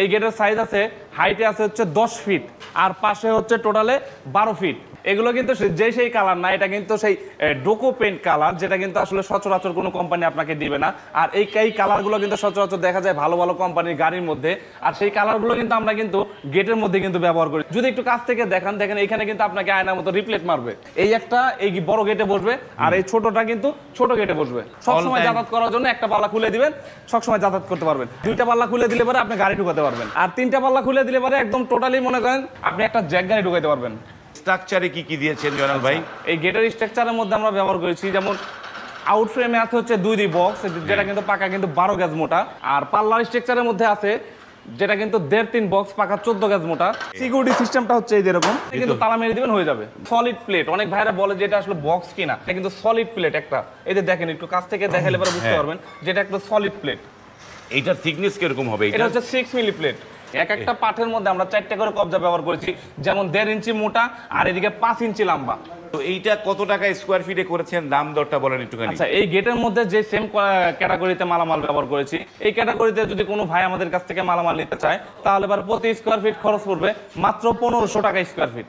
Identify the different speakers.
Speaker 1: এই গেটের সাইজ আছে হাইটে আছে হচ্ছে দশ ফিট আর পাশে হচ্ছে টোটালে বারো ফিট এগুলো কিন্তু যে সেই কালার না এটা কিন্তু সেই ডোকো পেন্ট কালার যেটা কিন্তু আসলে সচরাচর কোনো কোম্পানি আপনাকে দিবে না। আর এই এই কালারগুলো কিন্তু সচরাচর দেখা যায় ভালো ভালো কোম্পানির গাড়ির মধ্যে। আর সেই কালারগুলো কিন্তু আমরা কিন্তু গেটের মধ্যে কিন্তু ব্যবহার করি। যদি একটু কাছ থেকে দেখান দেখেন এখানে কিন্তু আপনাকে আয়নার মতো রিপ্লেট মারবে। এই একটা এই বড় গেটে বসবে আর এই ছোটটা কিন্তু ছোট গেটে বসবে। সবসময় যাতায়াত করার জন্য একটা পাল্লা খুলে দিবেন সবসময় যাতায়াত করতে পারবেন। দুইটা পাল্লা খুলে দিলে পরে আপনি গাড়ি ঢুকাতে পারবেন। আর তিনটা পাল্লা খুলে দিলে পরে একদম টোটালি মনে করেন আপনি একটা জ্যাক গাড়ি ঢুকাতে পারবেন।
Speaker 2: স্ট্রাকচারে কি কি দিয়েছেন জয়নাল ভাই?
Speaker 1: এই গেটের স্ট্রাকচারের মধ্যে আমরা ব্যবহার করেছি যেমন আউট ফ্রেমে আছে হচ্ছে দুই দুই বক্স যেটা কিন্তু পাকা কিন্তু বারো গ্যাস মোটা। আর পাল্লার স্ট্রাকচারের মধ্যে আছে যেটা কিন্তু দেড় তিন বক্স পাকা চোদ্দ গ্যাস মোটা। সিকিউরিটি সিস্টেমটা হচ্ছে এই যেরকম কিন্তু তালা মেরে দিবেন হয়ে যাবে। সলিড প্লেট অনেক ভাইরা বলে যে এটা আসলে বক্স কিনা এটা কিন্তু সলিড প্লেট একটা। এই যে দেখেন একটু কাছ থেকে দেখালে পরে বুঝতে
Speaker 2: হ্যাঁ।
Speaker 1: পারবেন যেটা একটা সলিড প্লেট
Speaker 2: এইটার থিকনেস কীরকম হবে?
Speaker 1: এটা
Speaker 2: এটা
Speaker 1: হচ্ছে সিক্স মিলি প্লেট এক একটা পাঠের মধ্যে আমরা চারটে করে কবজা ব্যবহার করেছি। যেমন দেড় ইঞ্চি মোটা আর এদিকে পাঁচ ইঞ্চি লম্বা।
Speaker 2: তো এইটা কত টাকা স্কোয়ার ফিটে করেছেন? দাম দরটা বলেন একটুখানি।
Speaker 1: আচ্ছা এই গেটের মধ্যে যে সেম ক্যাটাগরিতে মালামাল ব্যবহার করেছি এই ক্যাটাগরিতে যদি কোনো ভাই আমাদের কাছ থেকে মালামাল নিতে চায় তাহলে এবার প্রতি স্কোয়ার ফিট খরচ পড়বে মাত্র পনেরোশো টাকা স্কোয়ার ফিট